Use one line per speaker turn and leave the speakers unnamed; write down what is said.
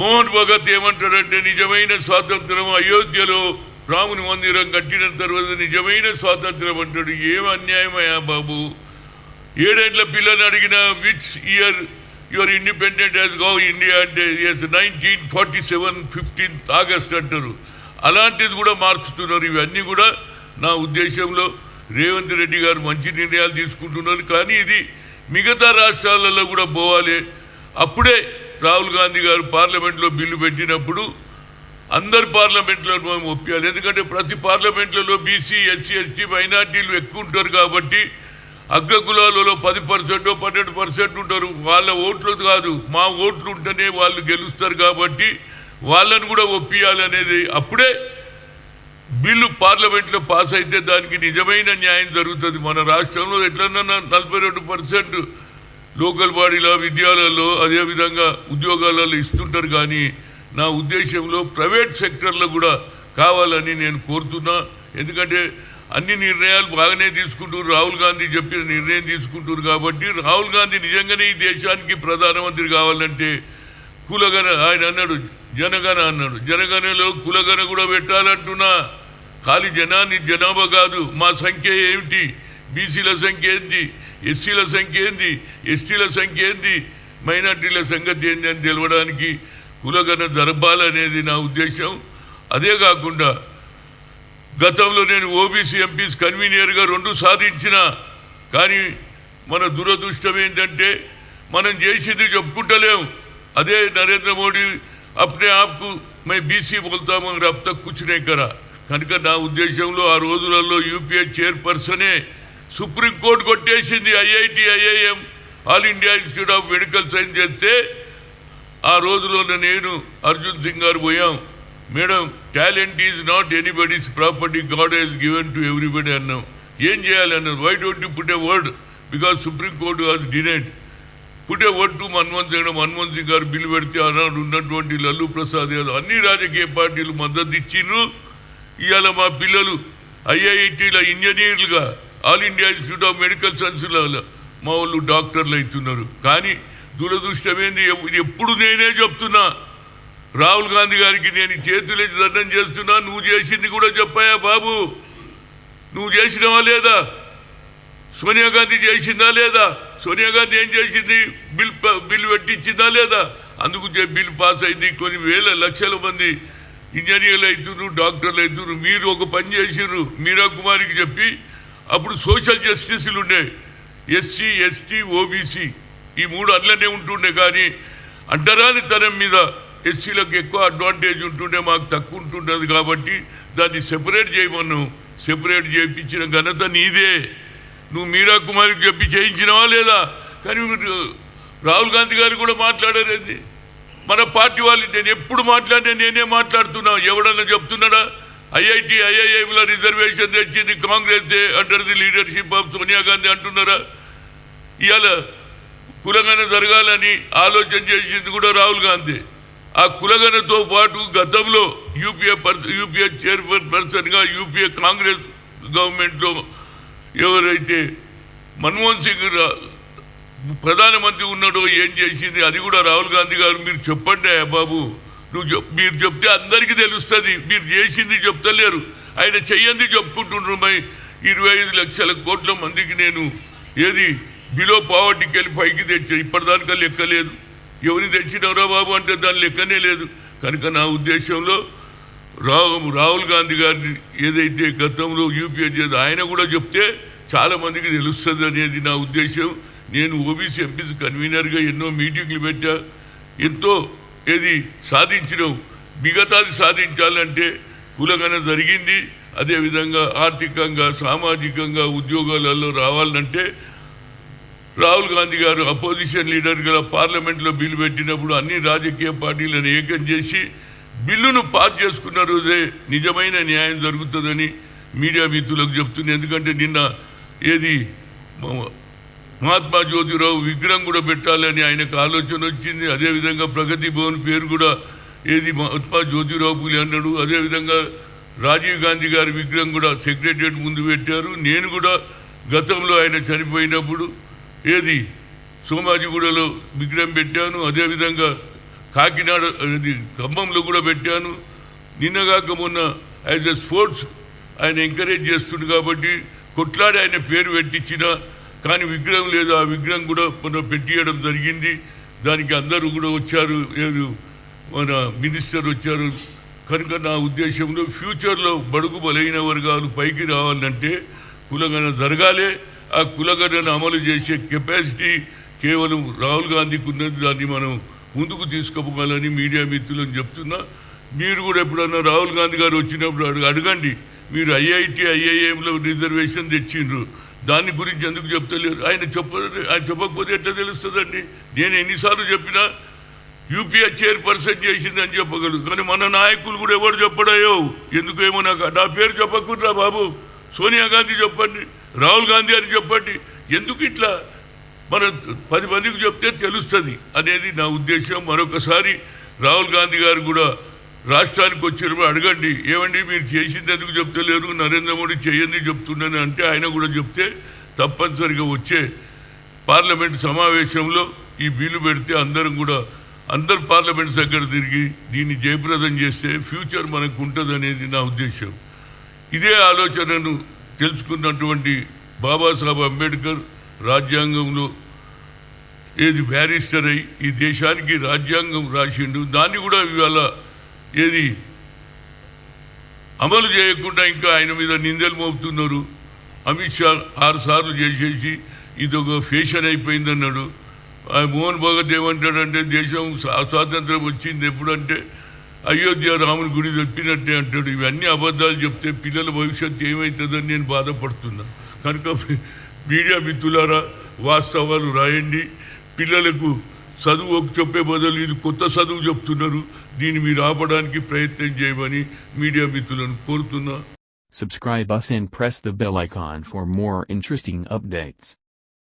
మోహన్ భగత్ ఏమంటాడంటే నిజమైన స్వాతంత్రం అయోధ్యలో రాముని మందిరం కట్టిన తర్వాత నిజమైన స్వాతంత్రం అంటాడు. ఏం అన్యాయమయ్యా బాబు? ఏడేండ్ల పిల్లని అడిగిన which year your independent as go India అంటే yes nineteen forty seven fifteenth August అంటారు. అలాంటిది కూడా మార్చుతున్నారు. ఇవన్నీ కూడా నా ఉద్దేశంలో రేవంత్ రెడ్డి గారు మంచి నిర్ణయాలు తీసుకుంటున్నారు. కానీ ఇది మిగతా రాష్ట్రాలలో కూడా పోవాలి. అప్పుడే రాహుల్ గాంధీ గారు పార్లమెంట్లో బిల్లు పెట్టినప్పుడు అందరు పార్లమెంట్లో మేము ఒప్పాలి ఎందుకంటే ప్రతి పార్లమెంట్లలో బీసీ ఎస్సీ ఎస్టీ మైనార్టీలు ఎక్కువ ఉంటారు కాబట్టి అగ్రకులాలలో పది పర్సెంట్ పన్నెండు పర్సెంట్ ఉంటారు. వాళ్ళ ఓట్లు కాదు మా ఓట్లు ఉంటేనే వాళ్ళు గెలుస్తారు కాబట్టి వాళ్ళని కూడా ఒప్పియాలనేది అప్పుడే బిల్లు పార్లమెంట్లో పాస్ అయితే దానికి నిజమైన న్యాయం జరుగుతుంది. మన రాష్ట్రంలో ఎట్లన్నా నలభై రెండు పర్సెంట్ లోకల్ బాడీలో విద్యాలయాల్లో అదేవిధంగా ఉద్యోగాలలో ఇస్తుంటారు. కానీ నా ఉద్దేశంలో ప్రైవేట్ సెక్టర్లో కూడా కావాలని నేను కోరుతున్నా. ఎందుకంటే అన్ని నిర్ణయాలు బాగానే తీసుకుంటారు రాహుల్ గాంధీ చెప్పిన నిర్ణయం తీసుకుంటారు కాబట్టి రాహుల్ గాంధీ నిజంగానే ఈ దేశానికి ప్రధానమంత్రి కావాలంటే కులగన ఆయన అన్నాడు జనగణ అన్నాడు. జనగణలో కులగణ కూడా పెట్టాలంటున్నా. ఖాళీ జనాన్ని జనాభా కాదు మా సంఖ్య ఏమిటి? బీసీల సంఖ్య ఏంది? ఎస్సీల సంఖ్య ఏంది? ఎస్టీల సంఖ్య ఏంది? మైనార్టీల సంగతి ఏంది అని తెలవడానికి కులగన జరపాలనేది నా ఉద్దేశం. అదే కాకుండా గతంలో నేను ఓబీసీ ఎంపీస్ కన్వీనియర్గా రెండు సాధించిన కానీ మన దురదృష్టం ఏంటంటే మనం చేసింది చెప్పుకుంటలేం. అదే నరేంద్ర మోడీ అప్నే ఆప్కు మేము బీసీ బోల్తా రప్త కూర్చునే కరా. కనుక నా ఉద్దేశంలో ఆ రోజులలో యూపీఏ చైర్పర్సనే సుప్రీంకోర్టు కొట్టేసింది IIT IIM All India Institute of Medical Science చేస్తే ఆ రోజులోనే నేను అర్జున్ సింగ్ గారు పోయాం. Madam talent is not anybody's property God has given to everybody అన్నాం. ఏం చేయాలి అన్నారు. Why don't you put a word because supreme court has denied put a word to Manmohan Singh. Manmohan Singh garu bill పెడితే ఆనాడు ఉన్నటువంటి లల్లు ప్రసాద్ యాదవ్ అన్ని రాజకీయ పార్టీలు మద్దతు ఇచ్చిండ్రు. ఇవాళ మా పిల్లలు ఐఐటీల ఇంజనీర్లుగా All India Institute of Medical సైన్స్లలో మా వాళ్ళు డాక్టర్లు అవుతున్నారు. కానీ దురదృష్టమేంది ఎప్పు- ఎప్పుడు నేనే చెప్తున్నా. రాహుల్ గాంధీ గారికి నేను చేతులెత్తి దండం చేస్తున్నా. నువ్వు చేసింది కూడా చెప్పాయా బాబు? నువ్వు చేసినవా లేదా? సోనియా గాంధీ చేసిందా లేదా? సోనియా గాంధీ ఏం చేసింది? బిల్ ప- బిల్ పెట్టించిందా లేదా? అందుకు చే- బిల్ పాస్ అయింది. కొన్ని వేల లక్షల మంది ఇంజనీర్లు అవుతున్నారు డాక్టర్లు అవుతున్నారు. మీరు ఒక పని చేసిర్రు. మీరా కుమారికి చెప్పి అప్పుడు సోషల్ జస్టిస్లు ఉండే. ఎస్సీ ఎస్టీ ఓబీసీ ఈ మూడు అట్లనే ఉంటుండే కానీ అంటరాని తరం మీద ఎస్సీలకు ఎక్కువ అడ్వాంటేజ్ ఉంటుండే మాకు తక్కువ ఉంటుండదు కాబట్టి దాన్ని సెపరేట్ చేయమన్నాం. సెపరేట్ చేయించిన ఘనత నీదే. నువ్వు మీరా కుమారికి చెప్పి చేయించినవా లేదా? కానీ రాహుల్ గాంధీ గారు కూడా మాట్లాడారేంది మన పార్టీ వాళ్ళు నేను ఎప్పుడు మాట్లాడినా నేనే మాట్లాడుతున్నా. ఎవడన్నా చెప్తున్నాడా? ఐఐటి ఐఐఎంల రిజర్వేషన్ తెచ్చింది Congress under the leadership of Sonia Gandhi అంటున్నారా? ఇవాళ కులగన జరగాలని ఆలోచన చేసింది కూడా రాహుల్ గాంధీ. ఆ కులగనతో పాటు గతంలో యూపీఏ పర్ యూపీఏ చైర్పర్సన్గా యూపీఏ కాంగ్రెస్ గవర్నమెంట్లో ఎవరైతే మన్మోహన్ సింగ్ ప్రధానమంత్రి ఉన్నాడో ఏం చేసింది? అది కూడా రాహుల్ గాంధీ గారు మీరు చెప్పండి బాబు. నువ్వు మీరు చెప్తే అందరికీ తెలుస్తుంది. మీరు చేసింది చెప్తలేరు. ఆయన చెయ్యంది చెప్పుకుంటున్నారు మై. ఇరవై ఐదు లక్షల కోట్ల మందికి నేను ఏది బిలో పావర్టీకి వెళ్ళి పైకి తెచ్చా. ఇప్పటిదానికా లెక్క లేదు. ఎవరిని తెచ్చినవరా బాబు అంటే దాని లెక్కనే లేదు. కనుక నా ఉద్దేశంలో రాహుల్ రాహుల్ గాంధీ గారిని ఏదైతే గతంలో యూపీఏ చేసి ఆయన కూడా చెప్తే చాలామందికి తెలుస్తుంది అనేది నా ఉద్దేశం. నేను ఓబీసీ ఎంపీసీ కన్వీనర్గా ఎన్నో మీటింగ్లు పెట్టా. ఎంతో ఏది సాధించడం మిగతాది సాధించాలంటే కులగన జరిగింది. అదేవిధంగా ఆర్థికంగా సామాజికంగా ఉద్యోగాలలో రావాలంటే రాహుల్ గాంధీ గారు అపోజిషన్ లీడర్గా పార్లమెంట్లో బిల్లు పెట్టినప్పుడు అన్ని రాజకీయ పార్టీలను ఏకం చేసి బిల్లును పాస్ చేసుకున్న రోజే నిజమైన న్యాయం జరుగుతుందని మీడియా మిత్రులకు చెప్తుంది. ఎందుకంటే నిన్న ఏది మహాత్మా జ్యోతిరావు విగ్రహం కూడా పెట్టాలని ఆయనకు ఆలోచన వచ్చింది. అదేవిధంగా ప్రగతి భవన్ పేరు కూడా ఏది మహాత్మా జ్యోతిరావు పూలి అన్నాడు. అదేవిధంగా రాజీవ్ గాంధీ గారి విగ్రహం కూడా సెక్రటరియట్ ముందు పెట్టారు. నేను కూడా గతంలో ఆయన చనిపోయినప్పుడు ఏది సోమాజిగూడలో విగ్రహం పెట్టాను. అదేవిధంగా కాకినాడ అది ఖమ్మంలో కూడా పెట్టాను. నిన్నగాక మొన్న యాజ్ ఎ స్పోర్ట్స్ ఆయన ఎంకరేజ్ చేస్తుంది కాబట్టి కొట్లాడి ఆయన పేరు పెట్టించిన కానీ విగ్రహం లేదు. ఆ విగ్రహం కూడా మొన్న పెట్టియడం జరిగింది. దానికి అందరూ కూడా వచ్చారు. ఏడు మన మినిస్టర్ వచ్చారు. కనుక నా ఉద్దేశంలో ఫ్యూచర్లో బడుగు బలైన వర్గాలు పైకి రావాలంటే కులగణ జరగాలి. ఆ కులగణను అమలు చేసే కెపాసిటీ కేవలం రాహుల్ గాంధీకి ఉన్నది. దాన్ని మనం ముందుకు తీసుకుపోవాలని మీడియా మిత్రులను చెప్తున్నా. మీరు కూడా ఎప్పుడన్నా రాహుల్ గాంధీ గారు వచ్చినప్పుడు అడగండి. మీరు ఐఐటి ఐఐఎంలో రిజర్వేషన్ తెచ్చిండ్రు. దాని గురించి ఎందుకు చెప్తలేరు? ఆయన చెప్ప ఆయన చెప్పకపోతే ఎట్లా తెలుస్తుందండి? నేను ఎన్నిసార్లు చెప్పినా యూపీఏ చైర్పర్సన్ చేసిందని చెప్పగలరు కానీ మన నాయకులు కూడా ఎవరు చెప్పడాయో? ఎందుకేమో నాకు? నా పేరు చెప్పకుండా బాబు. సోనియా గాంధీ చెప్పండి రాహుల్ గాంధీ అని చెప్పండి. ఎందుకు ఇట్లా? మన పది మందికి చెప్తే తెలుస్తుంది. అనేది నా ఉద్దేశం. మరొకసారి రాహుల్ గాంధీ గారు కూడా రాష్ట్రానికి వచ్చినప్పుడు అడగండి. ఏమండి మీరు చేసింది ఎందుకు చెప్తలేరు? నరేంద్ర మోడీ చేయండి చెప్తున్నాను అంటే ఆయన కూడా చెప్తే తప్పనిసరిగా వచ్చే పార్లమెంట్ సమావేశంలో ఈ బిల్లు పెడితే అందరం కూడా అందరు పార్లమెంట్ దగ్గర తిరిగి దీన్ని జయప్రదం చేస్తే ఫ్యూచర్ మనకు ఉంటుంది అనేది నా ఉద్దేశం. ఇదే ఆలోచనను తెలుసుకున్నటువంటి బాబాసాహెబ్ అంబేద్కర్ రాజ్యాంగంలో ఏది బ్యారిస్టర్ అయి ఈ దేశానికి రాజ్యాంగం రాసిండు దాన్ని కూడా ఇవాళ ఏది? అమలు చేయకుండా ఇంకా ఆయన మీద నిందలు మోపుతున్నారు. అమిత్ షా ఆరుసార్లు చేసేసి ఇది ఒక ఫ్యాషన్ అయిపోయిందన్నాడు. మోహన్ భగత్ ఏమంటాడంటే దేశం స్వాతంత్రం వచ్చింది ఎప్పుడంటే అయోధ్య రాముని గుడి చెప్పినట్టే అంటాడు. ఇవన్నీ అబద్ధాలు చెప్తే పిల్లల భవిష్యత్తు ఏమవుతుందని నేను బాధపడుతున్నా. కనుక మీడియా మిత్రులారా వాస్తవాలు రాయండి. పిల్లలకు చదువు ఒక చెప్పే బదులు ఇది కొత్త చదువు చెప్తున్నారు దీన్ని మీరు ఆపడానికి ప్రయత్నం చేయమని మీడియా మిత్రులను కోరుతున్నా
Subscribe us and press the bell icon for more interesting updates.